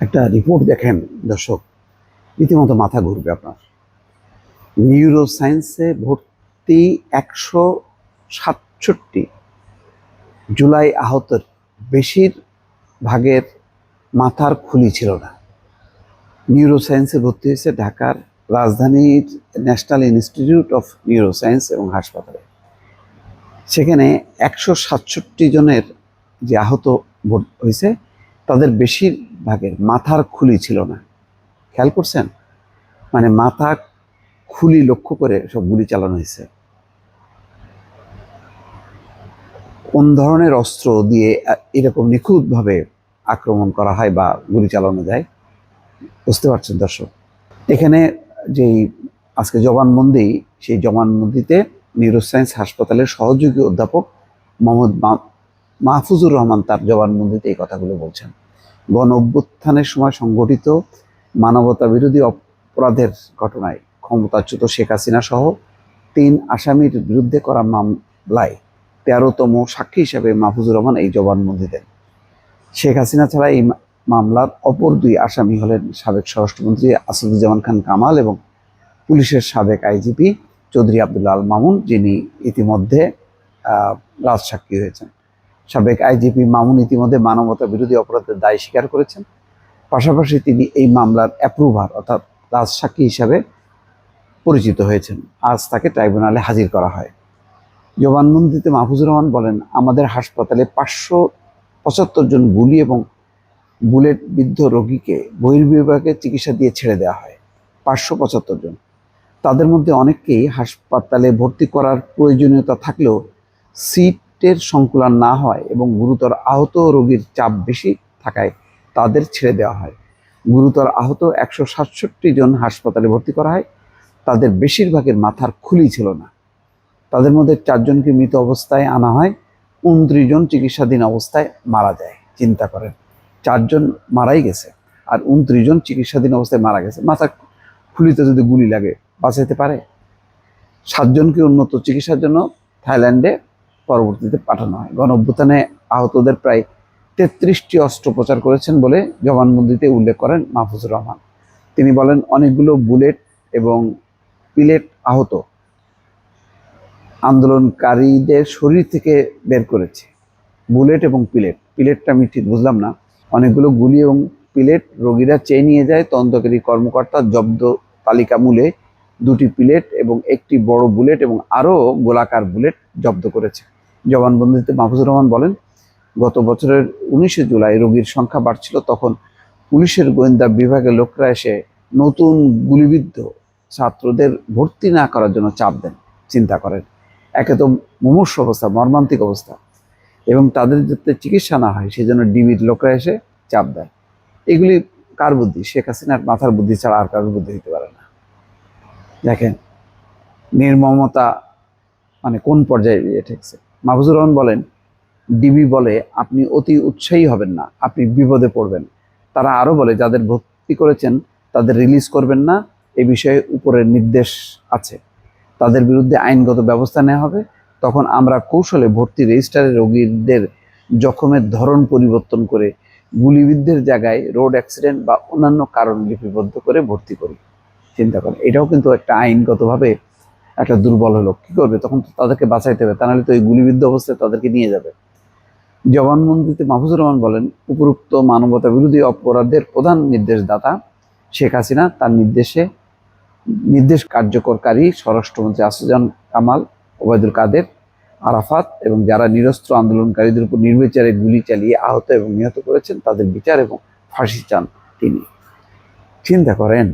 একটা রিপোর্ট দেখেন, দর্শক। রীতিমতো মাথা ঘুরবে আপনার। নিউরো সায়েন্সে ভর্তি একশো সাতষট্টি জুলাই আহতের বেশির ভাগের মাথার খুলি ছিল না। নিউরো সায়েন্সে ভর্তি হয়েছে ঢাকার রাজধানীর national institute of neuroscience এবং হাসপাতালে। সেখানে একশো সাতষট্টি জনের যে আহত হয়েছে, তাদের বেশিরভাগের মাথার খুলি ছিল না। খেয়াল করছেন? মানে মাথা খুলি লক্ষ্য করে সব গুলি চালানো হয়েছে। কোন ধরনের অস্ত্র দিয়ে এরকম নিখুঁতভাবে আক্রমণ করা হয় বা গুলি চালানো যায়? বুঝতে পারছেন দর্শক? এখানে যেই আজকে জবানবন্দি, সেই জবানবন্দিতে নিউরোসায়েন্স হাসপাতালের সহযোগী অধ্যাপক মোহাম্মদ মাহফুজুর রহমান তার জবানবন্দিতে এই কথাগুলো বলছেন। গণ অভ্যুত্থানের সময় সংগঠিত মানবতা বিরোধী অপরাধের ঘটনায় ক্ষমতাচ্যুত শেখ হাসিনা সহ তিন আসামির বিরুদ্ধে করা মামলায় তেরোতম সাক্ষী হিসেবে মাহফুজুর রহমান এই জবানবন্দি দেন। শেখ হাসিনা ছাড়া এই মামলার অপর দুই আসামি হলেন সাবেক স্বরাষ্ট্রমন্ত্রী আসাদুজ্জামান খান কামাল এবং পুলিশের সাবেক আইজিপি চৌধুরী আবদুল্লাহ আল মামুন, যিনি ইতিমধ্যে রাজসাক্ষী হয়েছেন। সাবেক আইজিপি মামুন ইতিমধ্যে মানবতা বিরোধী অপরাধের দায় স্বীকার করেছেন। পাশাপাশি তিনি এই মামলার অ্যাপ্রুভার অর্থাৎ রাজসাক্ষী হিসাবে পরিচিত হয়েছেন। আজ তাকে ট্রাইব্যুনালে হাজির করা হয়। জবানবন্দিতে মাহফুজুর রহমান বলেন, আমাদের হাসপাতালে পাঁচশো পঁচাত্তর জন গুলি এবং বুলেট বিদ্ধ রোগীকে বহির্বিভাগে চিকিৎসা দিয়ে ছেড়ে দেওয়া হয়। পাঁচশো পঁচাত্তর জন। তাদের মধ্যে অনেককেই হাসপাতালে ভর্তি করার প্রয়োজনীয়তা থাকলেও সিটের সংকুলান না হয় এবং গুরুতর আহত রোগীর চাপ বেশি থাকায় তাদের ছেড়ে দেওয়া হয়। গুরুতর আহত একশো সাতষট্টি জন হাসপাতালে ভর্তি করা হয়। তাদের বেশিরভাগের মাথার খুলি ছিল না। তাদের মধ্যে চারজনকে মৃত অবস্থায় আনা হয়। উনত্রিশ জন চিকিৎসাধীন অবস্থায় মারা যায়, চিন্তা করেন। চারজন মারাই গেছে আর উনত্রিশ জন চিকিৎসাধীন অবস্থায় মারা গেছে। মাথা খুলিতে যদি গুলি লাগে বাঁচাইতে পারে? সাতজনকে উন্নত চিকিৎসার জন্য থাইল্যান্ডে পরবর্তীতে পাঠানো হয়। গণ অভ্যুত্থানে আহতদের প্রায় তেত্রিশটি অস্ত্রোপচার করেছেন বলে জবানবন্দিতে উল্লেখ করেন মাহফুজুর রহমান। তিনি বলেন, অনেকগুলো বুলেট এবং পিলেট আহত আন্দোলনকারীদের শরীর থেকে বের করেছে। বুলেট এবং পিলেট। পিলেটটা আমি ঠিক বুঝলাম না। অনেকগুলো গুলি এবং পিলেট রোগীরা চেয়ে নিয়ে যায়। তদন্তকারী কর্মকর্তা জব্দ তালিকা মূলে দুটি পিলেট এবং একটি বড় বুলেট এবং আরও গোলাকার বুলেট জব্দ করেছে। জবানবন্দিতে মাহফুজুর রহমান বলেন, গত বছরের উনিশে জুলাই রোগীর সংখ্যা বাড়ছিল, তখন পুলিশের গোয়েন্দা বিভাগের লোকরা এসে নতুন গুলিবিদ্ধ ছাত্রদের ভর্তি না করার জন্য চাপ দেন, চিন্তা করেন। একে তো মুমূর্ষ অবস্থা, মর্মান্তিক অবস্থা। এবং তাদের যাতে চিকিৎসা না হয় সেই জন্য ডিবির লোকরা এসে চাপ দেয়। এগুলি কার বুদ্ধি? শেখ হাসিনার মাথার বুদ্ধি ছাড়া আর কারোর বুদ্ধি হতে পারে না। দেখেন নির্মমতা মানে কোন পর্যায়ে ঠেকছে? মাহফুজুর রহমান বলেন, ডিবি বলে আপনি অতি উৎসাহী হবেন না, আপনি বিপদে পড়বেন। তারা আরও বলে, যাদের ভর্তি করেছেন, তাদের রিলিজ করবেন না, এ বিষয়ে উপরের নির্দেশ আছে। তাদের বিরুদ্ধে আইনগত ব্যবস্থা নেওয়া হবে। তখন আমরা কৌশলে ভর্তি রেজিস্টারে রোগীদের জখমের ধরন পরিবর্তন করে গুলিবিদ্ধের জায়গায় রোড অ্যাক্সিডেন্ট বা অন্যান্য কারণ লিপিবদ্ধ করে ভর্তি করি। চিন্তা করেন। এটাও কিন্তু একটা আইনগতভাবে একটা দুর্বল হলো। কী করবে? তখন তো তাদেরকে বাঁচাইতে হবে। তা নাহলে তো এই গুলিবিদ্ধ অবস্থায় তাদেরকে নিয়ে যাবে। জবানবন্দিতে মাহফুজুর রহমান বলেন, উপরুক্ত মানবতা বিরোধী অপরাধের প্রধান নির্দেশদাতা শেখ হাসিনা। তার নির্দেশে নির্দেশ কার্যকরকারী স্বরাষ্ট্রমন্ত্রী আসুজান কামাল, ওবায়দুল কাদের, আরাফাত এবং যারা নিরস্ত্র আন্দোলনকারীদের উপর নির্বিচারে গুলি চালিয়ে আহত এবং নিহত করেছেন, তাদের বিচার এবং ফাঁসি চান তিনি। চিন্তা করেন,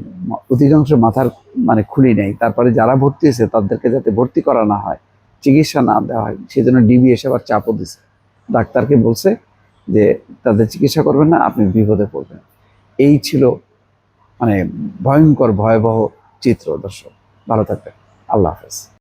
অধিকাংশ মাথার মানে খুলি নেই, তারপরে যারা ভর্তি হয়েছে তাদেরকে যাতে ভর্তি করা না হয়, চিকিৎসা না দেওয়া হয় সেই জন্য ডিবি এসে আবার চাপও দিছে। ডাক্তারকে বলছে যে, তাদের চিকিৎসা করবেন না, আপনি বিপদে পড়বেন। এই ছিল মানে ভয়ঙ্কর, ভয়াবহ চিত্র, দর্শক। ভালো থাকবেন। আল্লাহ হাফেজ।